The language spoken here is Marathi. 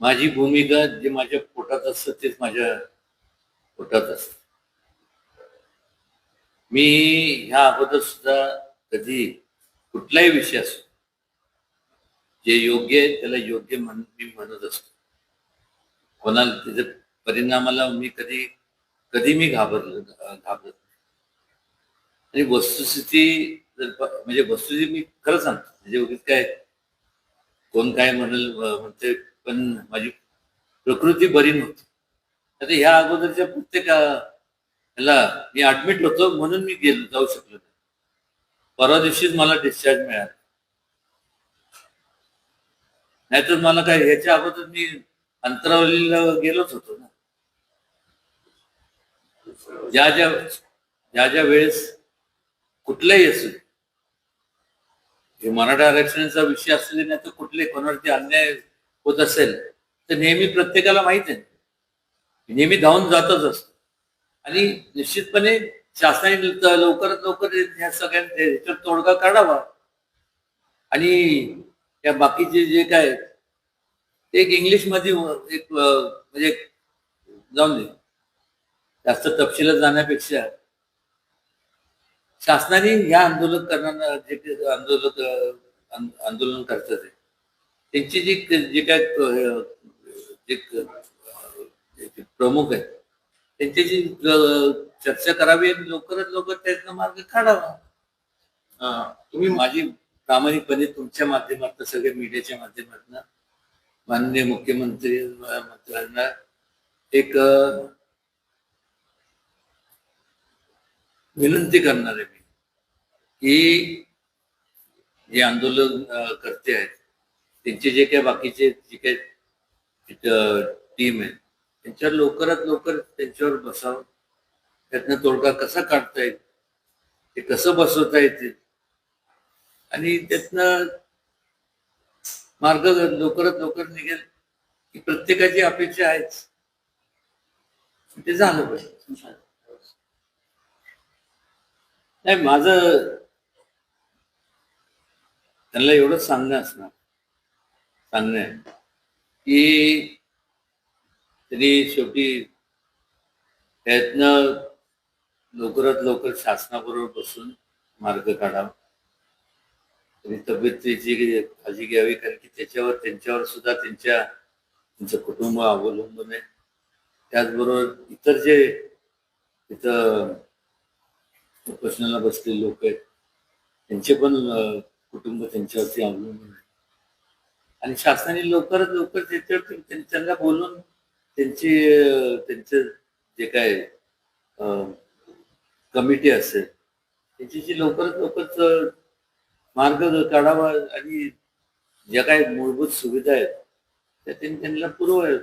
माझी भूमिका जे माझ्या पोटात असतं तेच माझ्या पोटात असत. मी ह्या अगोदर सुद्धा कधी कुठलाही विषय असो जे योग्य आहे त्याला योग्य म्हण मी म्हणत असतो. कोणाला त्याच्या परिणामाला मी कधी कधी मी घाबरलो घाबरत नाही. आणि वस्तुस्थिती जर म्हणजे वस्तुस्थिती मी खरं सांगतो म्हणजे उगीच काय कोण काय म्हणल म्हणते पण माझी प्रकृती बरी नव्हती. आता ह्या अगोदरच्या प्रत्येक ह्याला मी ऍडमिट होतो म्हणून मी गेलो जाऊ शकलो नाही. परवा दिवशीच मला डिस्चार्ज मिळाला. नाहीतर मला काय ह्याच्या अगोदर मी अंतरावलीला गेलोच होतो ना. ज्या ज्या ज्या ज्या वेळेस कुठलाही असू हे मराठा आरक्षणाचा विषय असू नाही तर कुठले कोणावरती अन्याय होत असेल तर नेहमी प्रत्येकाला माहीत आहे. नेहमी धावून जातच असतो. आणि निश्चितपणे शासनाने लवकरात लवकर ह्या सगळ्या ह्याच्यावर तोडगा काढावा. आणि या बाकीचे जे काय ते एक इंग्लिशमध्ये एक म्हणजे जाऊन दे. जास्त तपशिलात जाण्यापेक्षा शासनाने या आंदोलन करणार जे काही आंदोलक आंदोलन करतात आहे, त्यांची जी जे काय जे प्रमुख आहेत त्यांच्याशी चर्चा करावी आणि लवकरात लवकर त्यातनं मार्ग काढावा. तुम्ही माझी प्रामाणिकपणे तुमच्या माध्यमातून सगळ्या मीडियाच्या माध्यमातून माननीय मुख्यमंत्री मंत्र्यांना एक विनंती करणार आहे मी की जे आंदोलन करते आहेत त्यांचे जे काही बाकीचे जे काही टीम आहे त्यांच्यावर लवकरात लवकर त्यांच्यावर बसावं. त्यातनं तोडगा कसा काढता येईल ते कसं बसवता येते आणि त्यातनं मार्ग लवकरात लवकर निघेल की प्रत्येकाची अपेक्षा आहेच. ते झालं पाहिजे. नाही माझं त्यांना एवढंच सांगणं असणार. सांगणं आहे. की तरी शेवटी त्यातनं लवकरात लवकर शासनाबरोबर बसून मार्ग काढावा. त्यांनी तब्येतीची काळजी घ्यावी कारण की त्याच्यावर त्यांच्यावर सुद्धा त्यांच्या त्यांचं कुटुंब अवलंबून आहे. त्याचबरोबर इतर जे तिथं प्रश्नाला बसलेले लोक आहेत. त्यांचे पण कुटुंब त्यांच्यावरती अवलंबून आहे. आणि शासनाने लवकरात लवकर त्याच्यावर त्यांना बोलून त्यांची त्यांचं जे काय कमिटी असेल त्यांच्याशी जी लवकरात लवकर मार्ग काढावा आणि ज्या काय मूलभूत सुविधा आहेत त्या त्यांनी त्यांना पुरवाव्यात.